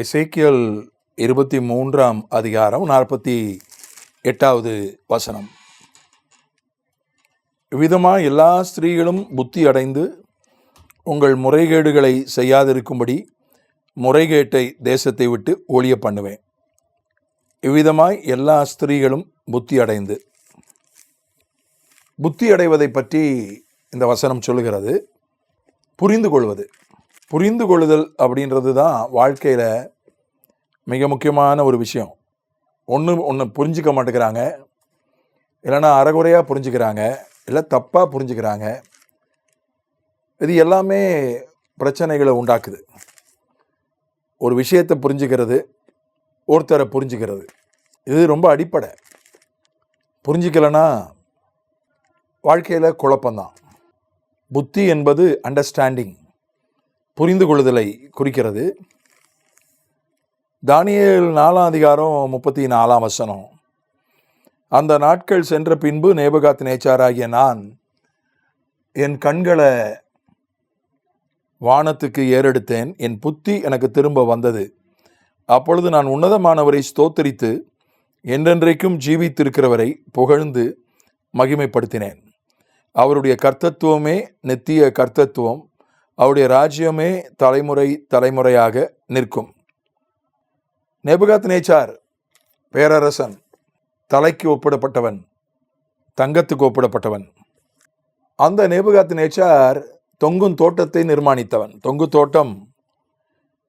எசேக்கியல் இருபத்தி மூன்றாம் அதிகாரம் நாற்பத்தி எட்டாவது வசனம். இவ்விதமாக எல்லா ஸ்திரீகளும் புத்தி அடைந்து உங்கள் முறைகேடுகளை செய்யாதிருக்கும்படி முறைகேட்டை தேசத்தை விட்டு ஒழிய பண்ணுவேன். இவ்விதமாய் எல்லா ஸ்திரீகளும் புத்தி அடைந்து புத்தி அடைவதை பற்றி இந்த வசனம் சொல்லுகிறது. புரிந்து கொள்வது. புரிந்து கொள்ளுதல் அப்படின்றது தான் வாழ்க்கையில் மிக முக்கியமான ஒரு விஷயம். ஒன்று ஒன்று புரிஞ்சிக்க மாட்டேங்கிறாங்க. இல்லைன்னா அறகுறையாக புரிஞ்சுக்கிறாங்க. இல்லை தப்பாக புரிஞ்சுக்கிறாங்க. இது எல்லாமே பிரச்சனைகளை உண்டாக்குது. ஒரு விஷயத்தை புரிஞ்சுக்கிறது ஒருத்தரை புரிஞ்சுக்கிறது. இது ரொம்ப அடிப்படை. புரிஞ்சிக்கலைன்னா வாழ்க்கையில் குழப்பம்தான். புத்தி என்பது அண்டர்ஸ்டாண்டிங் புரிந்து கொள்ளுதலை குறிக்கிறது. தானியல் நாலாம் அதிகாரம் முப்பத்தி நாலாம் வசனம். அந்த நாட்கள் சென்ற பின்பு நேபகாத் நேச்சாராகிய நான் என் கண்களை வானத்துக்கு ஏறெடுத்தேன் என் புத்தி எனக்கு திரும்ப வந்தது. அப்பொழுது நான் உன்னதமானவரை ஸ்தோத்தரித்து என்றென்றைக்கும் ஜீவித்திருக்கிறவரை புகழ்ந்து மகிமைப்படுத்தினேன். அவருடைய கர்த்தத்துவமே நித்திய கர்த்தத்துவம் அவருடைய ராஜ்யமே தலைமுறை தலைமுறையாக நிற்கும். நெபுகாத் நேச்சார் பேரரசன் தலைக்கு ஒப்பிடப்பட்டவன் தங்கத்துக்கு ஒப்பிடப்பட்டவன். அந்த நேபுகாத் நேச்சார் தொங்கும் தோட்டத்தை நிர்மாணித்தவன். தொங்கு தோட்டம்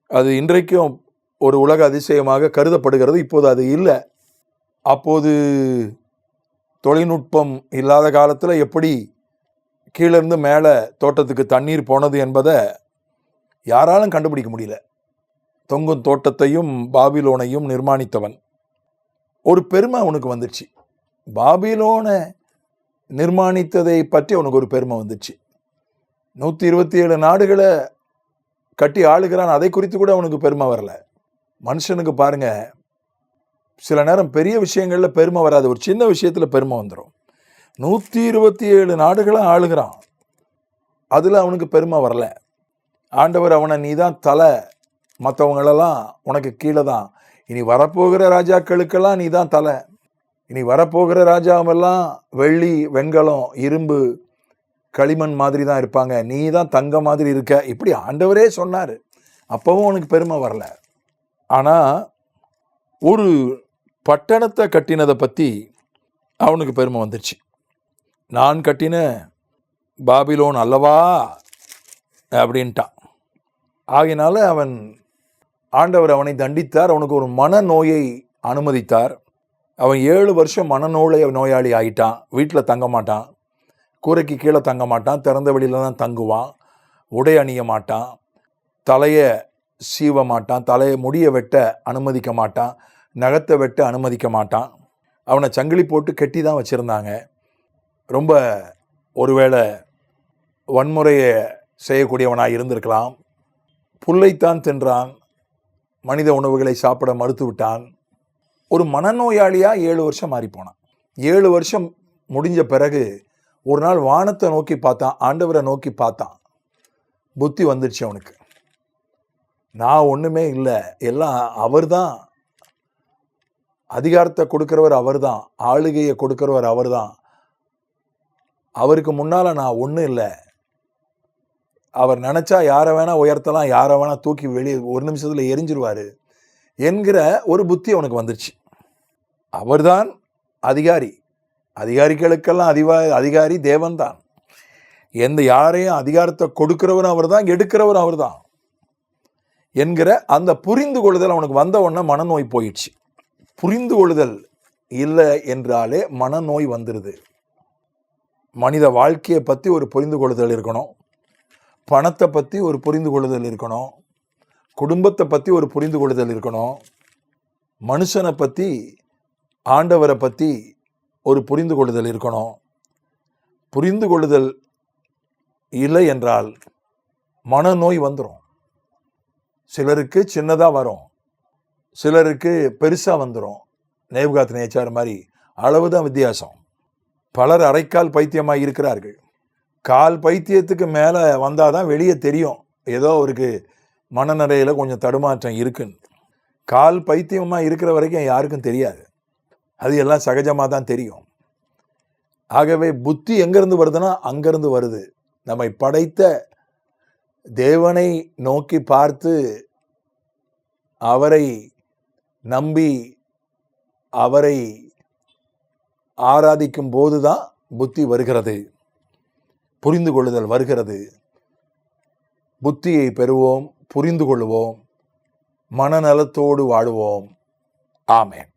அது இன்றைக்கும் ஒரு உலக அதிசயமாக கருதப்படுகிறது. இப்போது அது இல்லை. அப்போது தொழில்நுட்பம் இல்லாத காலத்தில் எப்படி கீழேருந்து மேலே தோட்டத்துக்கு தண்ணீர் போனது என்பதை யாராலும் கண்டுபிடிக்க முடியல. தொங்கும் தோட்டத்தையும் பாபிலோனையும் நிர்மாணித்தவன். ஒரு பெருமை அவனுக்கு வந்துச்சு. பாபிலோனை நிர்மாணித்ததை பற்றி அவனுக்கு ஒரு பெருமை வந்துச்சு. நூற்றி இருபத்தி ஏழு நாடுகளை கட்டி ஆளுகிறான் அதை குறித்து கூட அவனுக்கு பெருமை வரல. மனுஷனுக்கு பாருங்க சில நேரம் பெரிய விஷயங்களில் பெருமை வராது. ஒரு சின்ன விஷயத்தில் பெருமை வந்துடும் நூற்றி இருபத்தி ஏழு நாடுகளை ஆளுகிறான். அதில் அவனுக்கு பெருமை வரல. ஆண்டவர் அவனை நீ தான் தலை. மற்றவங்களெல்லாம் உனக்கு கீழே தான். இனி வரப்போகிற ராஜாக்களுக்கெல்லாம் நீ தான் தலை. இனி வரப்போகிற ராஜாவெல்லாம் வெள்ளி வெண்கலம் இரும்பு களிமண் மாதிரி தான் இருப்பாங்க. நீ தான் தங்க மாதிரி இருக்க. இப்படி ஆண்டவரே சொன்னார். அப்போவும் அவனுக்கு பெருமை வரல. ஆனால் ஒரு பட்டணத்தை கட்டினதை பற்றி அவனுக்கு பெருமை வந்துருச்சு. நான் கட்டின பாபிலோன் அல்லவா? அப்படின்ட்டான். ஆகையினால அவன் ஆண்டவர் அவனை தண்டித்தார். அவனுக்கு ஒரு மனநோயை அனுமதித்தார். அவன் ஏழு வருஷம் மனநோயை நோயாளி ஆகிட்டான் வீட்டில் தங்க மாட்டான். கூரைக்கு கீழே தங்க மாட்டான். திறந்த வெளியில் தான் தங்குவான். உடை அணிய மாட்டான். தலையை சீவ மாட்டான். தலையை முடிய வெட்ட அனுமதிக்க மாட்டான். நகத்தை வெட்ட அனுமதிக்க மாட்டான். அவனை சங்கிலி போட்டு கெட்டி தான் வச்சுருந்தாங்க. ரொம்ப ஒருவேளை வன்முறையை செய்யக்கூடியவனாக இருந்திருக்கலாம். புல்லைத்தான் தின்றான். மனித உணவுகளை சாப்பிட மறுத்து விட்டான். ஒரு மனநோயாளியாக ஏழு வருஷம் மாறிப்போனான் ஏழு வருஷம் முடிஞ்ச பிறகு ஒரு நாள் வானத்தை நோக்கி பார்த்தான். ஆண்டவரை நோக்கி பார்த்தான். புத்தி வந்துடுச்சு அவனுக்கு. நான் ஒன்றுமே இல்லை. எல்லாம் அவர் தான் அதிகாரத்தை கொடுக்கிறவர் அவர்தான். ஆளுகையை கொடுக்குறவர் அவர் தான் அவருக்கு முன்னால் நான் ஒன்றும் இல்லை. அவர் நினச்சா யாரை வேணால் உயர்த்தலாம் யாரை வேணால் தூக்கி வெளியே ஒரு நிமிஷத்தில் எரிஞ்சிருவார் என்கிற ஒரு புத்தி அவனுக்கு வந்துருச்சு. அவர்தான் அதிகாரி. அதிகாரிகளுக்கெல்லாம் அதிவா அதிகாரி தேவன்தான். எந்த யாரையும் அதிகாரத்தை கொடுக்கிறவரும் அவர் தான் எடுக்கிறவரும் அவர் தான் என்கிற அந்த புரிந்து கொள்ளுதல் அவனுக்கு வந்த உடனே மனநோய் போயிடுச்சு. புரிந்து கொள்ளுதல் இல்லை என்றாலே மனநோய் வந்துடுது மனித வாழ்க்கையை பற்றி ஒரு புரிந்து கொள்ளுதல் இருக்கணும். பணத்தை பற்றி ஒரு புரிந்து கொள்ளுதல் இருக்கணும். குடும்பத்தை பற்றி ஒரு புரிந்து கொள்ளுதல் இருக்கணும். மனுஷனை பற்றி ஆண்டவரை பற்றி ஒரு புரிந்து கொள்ளுதல் இருக்கணும். புரிந்து கொள்ளுதல் இல்லை என்றால் மனநோய் வந்துடும் சிலருக்கு சின்னதாக வரும். சிலருக்கு பெருசாக வந்துடும் நேபுகாத் நேச்சார் மாதிரி அளவு தான் வித்தியாசம். பலர் அரைக்கால் பைத்தியமாக இருக்கிறார்கள். கால் பைத்தியத்துக்கு மேலே வந்தால் தான் வெளியே தெரியும். ஏதோ அவருக்கு மனநிலையில் கொஞ்சம் தடுமாற்றம் இருக்குன்னு. கால் பைத்தியமாக இருக்கிற வரைக்கும் யாருக்கும் தெரியாது. அது எல்லாம் சகஜமாக தான் தெரியும். ஆகவே புத்தி எங்கேருந்து வருதுன்னா அங்கேருந்து வருது. நம்மை படைத்த தேவனை நோக்கி பார்த்து அவரை நம்பி அவரை ஆராதிக்கும் போது தான் புத்தி வருகிறது. புரிந்து கொள்ளுதல் வருகிறது. புத்தியை பெறுவோம் புரிந்து கொள்வோம் மனநலத்தோடு வாழுவோம். ஆமேன்.